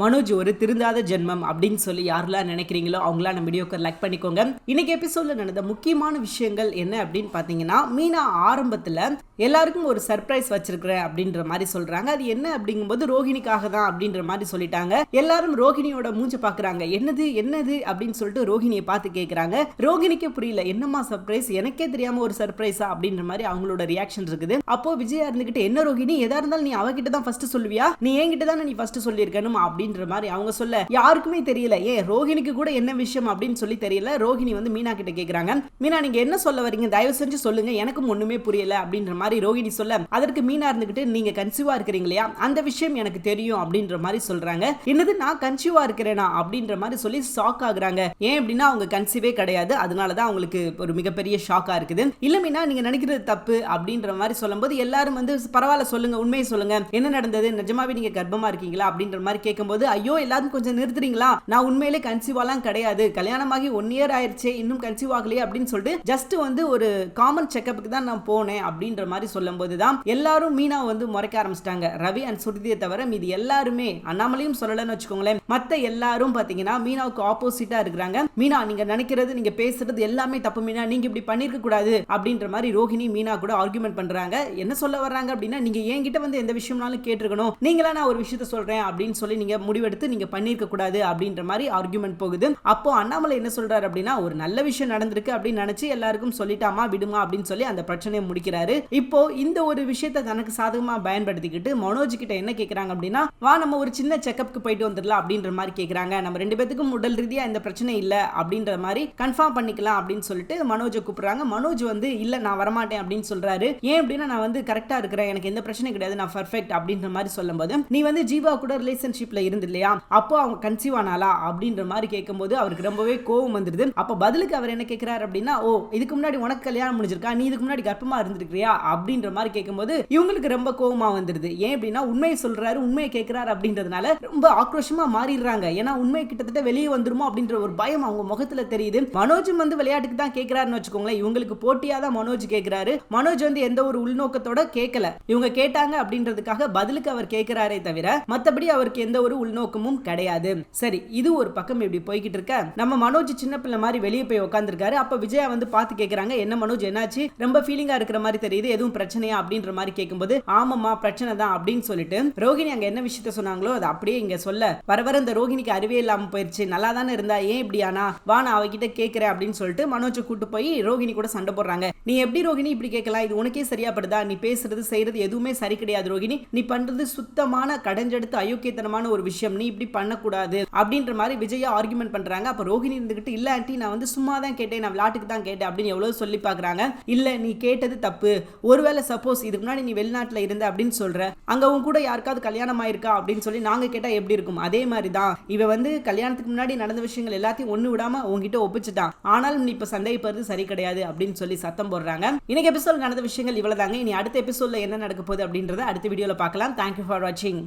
மனோஜ் ஒரு திருந்தாத ஜென்மம் அப்படின்னு சொல்லி யாரெல்லாம் நினைக்கிறீங்களோ அவங்களாம் நம்ம வீடியோக்கு லைக் பண்ணிக்கோங்க. இன்னைக்கு எபிசோட்ல நடந்த முக்கியமான விஷயங்கள் என்ன அப்படின்னு பார்த்தீங்கன்னா மீனா ஆரம்பத்தில் எல்லாருக்கும் ஒரு சர்ப்ரைஸ் வச்சிருக்கிறேன் அப்படின்ற மாதிரி சொல்றாங்க. அது என்ன அப்படிங்கும்போது ரோஹிணிக்காக தான் அப்படின்ற மாதிரி சொல்லிட்டாங்க. எல்லாரும் ரோஹிணியோட மூஞ்ச பாக்குறாங்க. என்னது என்னது அப்படின்னு சொல்லிட்டு ரோஹிணியை பார்த்து கேட்குறாங்க ரோஹிணிக்கு புரியல என்னம்மா சர்ப்ரைஸ் எனக்கே தெரியாம ஒரு சர்ப்ரைஸா அப்படின்ற மாதிரி அவங்களோட ரியாக்ஷன் இருக்குது. அப்போ விஜயா இருந்துகிட்டு என்ன ரோஹிணி? எதா இருந்தாலும் நீ அவகிட்ட தான் ஃபர்ஸ்ட் சொல்லுவியா? நீ என்கிட்ட தானே நீ ஃபர்ஸ்ட் சொல்லியிருக்கணும்? அப்படின்ற மாதிரி அவங்க சொல்ல யாருக்குமே தெரியல. ஏன் ரோஹிணிக்கு கூட என்ன விஷயம் அப்படின்னு சொல்லி தெரியல. ரோஹிணி வந்து மீனா கிட்ட கேக்குறாங்க. மீனா நீங்க என்ன சொல்ல வரீங்க? தயவு செஞ்சு சொல்லுங்க. எனக்கும் ஒண்ணுமே புரியல அப்படின்ற மாதிரி ரோஹிணி சொல்ல அதற்கு மீனா இருந்துகிட்டு நீங்க கன்சீவா இருக்கிறீங்க இல்லையா? அந்த விஷயம் எனக்கு தெரியும் அப்படின்ற மாதிரி சொல்றாங்க. என்னது நான் கன்சீவா இருக்கிறேனா? அப்படின்ற மாதிரி சொல்லி ஷாக் ஆகுறாங்க. ஏன் அப்படின்னா அவங்க கன்சீவே கிடையாது. அதனாலதான் அவங்களுக்கு ஒரு மிகப்பெரிய ஷாக்கா இருக்குது. இல்ல மீனா நீங்க நினைக்கிறது தப்பு அப்படின்ற மாதிரி சொல்லும்போது எல்லாரும் வந்து பரவாயில்ல சொல்லுங்க. உண்மையை சொல்லுங்க. என்ன நடந்தது? நிஜமாவே நீங்க கர்ப்பமா இருக்கீங்களா? அப்படின்ற மாதிரி கேட்கும்போது ஐயோ எல்லாரும் கொஞ்சம் நிறுத்துறீங்களா? நான் உண்மையிலே கன்சீவாலாம் கிடையாது. கல்யாணமாகி ஒன் இயர் ஆயிடுச்சு இன்னும் கன்சீவ் ஆகலையே அப்படின்னு சொல்லிட்டு ஜஸ்ட் வந்து ஒரு காமன் செக்கப்புக்கு தான் நான் போனேன் அப்படின்ற மாதிரி சொல்லும்போது தான் எல்லாரும் மீனா வந்து முறைக்க ஆரம்பிச்சிட்டாங்க. ரவி அண்ட் சுருதியை தவிர மீதி எல்லாருமே அண்ணாமலையும் சொல்லலன்னு வச்சுக்கோங்களேன் மத்த எல்லாரும் பாத்தீங்கன்னா மீனாவுக்கு ஆப்போசிட்டா இருக்கிறாங்க. மீனா நீங்க நினைக்கிறது நீங்க பேசுறது எல்லாமே தப்பு மீனா. நீங்க இப்படி பண்ணிருக்க கூடாது அப்படின்ற மாதிரி ரோஹிணி மீனா கூட ஆர்குமெண்ட் பண்றாங்க. என்ன சொல்ல வர்றாங்க அப்படின்னா நீங்க என்கிட்ட வந்து எந்த விஷயம்னாலும் கேட்டிருக்கணும். நீங்களா நான் ஒரு விஷயத்த சொல்றேன் அப்படின்னு சொல்லி நீங்க முடிவெடுத்து நீங்க பண்ணிருக்க கூடாது அப்படின்ற மாதிரி ஆர்குமெண்ட் போகுது. அப்போ அண்ணாமலை என்ன சொல்றாரு அப்படின்னா ஒரு நல்ல விஷயம் நடந்திருக்கு அப்படின்னு நினைச்சு எல்லாருக்கும் சொல்லிட்டாமா விடுமா அப்படின்னு சொல்லி அந்த பிரச்சனையை முடிக்கிறாரு. இப்போ இந்த ஒரு விஷயத்த தனக்கு சாதகமா பயன்படுத்திக்கிட்டு மனோஜ் கிட்ட என்ன கேக்குறாங்க அப்படின்னா வா நம்ம ஒரு சின்ன செக்அப்க்கு போயிட்டு வந்துடலாம் அப்படின்ற மாதிரி கேக்குறாங்க. நம்ம ரெண்டு பேத்துக்கும் உடல் ரீதியா இந்த பிரச்சனை இல்ல அப்படின்ற மாதிரி கன்ஃபார்ம் பண்ணிக்கலாம் அப்படின்னு சொல்லிட்டு மனோஜை கூப்பிடுறாங்க. மனோஜ் வந்து இல்ல நான் வரமாட்டேன் அப்படின்னு சொல்றாரு. ஏன் அப்படின்னா நான் வந்து கரெக்டா இருக்கிறேன். எனக்கு எந்த பிரச்சனையும் கிடையாது. நான் பர்ஃபெக்ட் அப்படின்ற மாதிரி சொல்லும்போது நீ வந்து ஜீவா கூட ரிலேஷன்ஷிப்ல இருந்து இல்லையா அப்போ அவங்க கன்சீவ் ஆனாலா அப்படின்ற மாதிரி கேட்கும்போது அவருக்கு ரொம்பவே கோவம் வந்துருது அப்போ பதிலுக்கு அவர் என்ன கேட்கிறாரு அப்படின்னா ஓ இதுக்கு முன்னாடி உனக்கு கல்யாணம் முடிஞ்சிருக்கா? நீ இதுக்கு முன்னாடி கர்ப்பமா இருந்திருக்கியா அப்படின்ற மாதிரி கேட்கும்போது இவங்களுக்கு ரொம்ப கோவமா வந்துடுது. ஏன் அப்படின்னா உண்மையை சொல்றாரு உண்மையை கேட்கிறாரு அப்படின்றதுனால ரொம்ப ஆக்ரோஷமா மாறிடுறாங்க. ஏன்னா உண்மை கிட்டத்தட்ட வெளியே வந்துருமோ அப்படின்ற ஒரு பயம் அவங்க முகத்துல தெரியுது. மனோஜும் வந்து விளையாட்டுக்கு தான் கேட்கிறாருன்னு வச்சுக்கோங்களேன். இவங்களுக்கு போட்டியா தான் மனோஜ் கேட்கிறாரு மனோஜ் வந்து எந்த ஒரு உள்நோக்கத்தோட கேட்கல இவங்க கேட்டாங்க அப்படின்றதுக்காக பதிலுக்கு அவர் கேட்கிறாரே தவிர மத்தபடி அவருக்கு எந்த ஒரு உள்நோக்கமும் கிடையாது. சரி இது ஒரு பக்கம் இப்படி போய்கிட்டு இருக்க. நம்ம மனோஜ் சின்ன பிள்ளை மாதிரி வெளியே போய் உட்காந்துருக்காரு அப்ப விஜயா வந்து பார்த்து கேக்குறாங்க என்ன மனோஜ் என்னாச்சு? ரொம்ப ஃபீலிங்கா இருக்கிற மாதிரி தெரியுது. எதுவும் பிரச்சனையா? அப்படின்ற மாதிரி கேட்கும்போது ஆமாமா பிரச்சனை தான் அப்படின்னு சொல்லிட்டு ரோகிணி அங்க என்ன விஷயத்த சொன்னாங்களோ அதை அப்படியே இங்க சொல்ல. வர வர இந்த ரோகிணிக்கு அறிவே இல்லாம போயிருச்சு. நல்லா தானே இருந்தா ஏன் இப்படியானா வா நான் அவகிட்ட கேட்கிறேன் அப்படின்னு சொல்லிட்டு மனோஜை கூட்டு போய் ரோகிணி கூட சண்டை போடுறாங்க. நீ எப்படி ரோகிணி இப்படி கேட்கலாம்? இது உனக்கே சரியா படுதா நீ பேசுறது செய்யறது எதுவுமே சரி கிடையாது ரோகிணி. நீ பண்றது சுத்தமான கடைஞ்செடுத்து அயோக்கியத்தனமான ஒரு விஷயம் நீ இப்படி பண்ணக்கூடாது அப்படின்ற மாதிரி விஜயா ஆர்குமெண்ட் பண்றாங்க. அப்ப ரோஹிணி இருந்துகிட்டு இல்ல ஆண்டி நான் வந்து சும்மா தான் கேட்டேன் நான் விளையாட்டுக்கு தான் கேட்டேன் அப்படின்னு எவ்வளவு சொல்லி பாக்குறாங்க இல்ல நீ கேட்டது தப்பு. ஒருவேளை சப்போஸ் இதுக்கு முன்னாடி நீ வெளிநாட்டுல இருந்த அப்படின்னு சொல்ற. அங்க உன் கூட யாருக்காவது கல்யாணம் ஆயிருக்கா? அப்படின்னு சொல்லி நாங்க கேட்டா எப்படி இருக்கும்? அதே மாதிரி தான் இவ வந்து கல்யாணத்துக்கு முன்னாடி நடந்த விஷயங்கள் எல்லாத்தையும் ஒண்ணு விடாம உங்ககிட்ட ஒப்பிச்சுட்டான் ஆனாலும் நீ இப்ப சந்தேகப்படுறது சரி கிடையாது அப்படின்னு சொல்லி சத்தம் போடுறாங்க. இன்னைக்கு எபிசோட் நடந்த விஷயங்கள் இவ்வளவுதாங்க. இனி அடுத்த எபிசோட்ல என்ன நடக்க போகுது அப்படின்றத அடுத்த வீடியோல பார்க்கலாம். தேங்க்யூ ஃபார் வாட்சிங்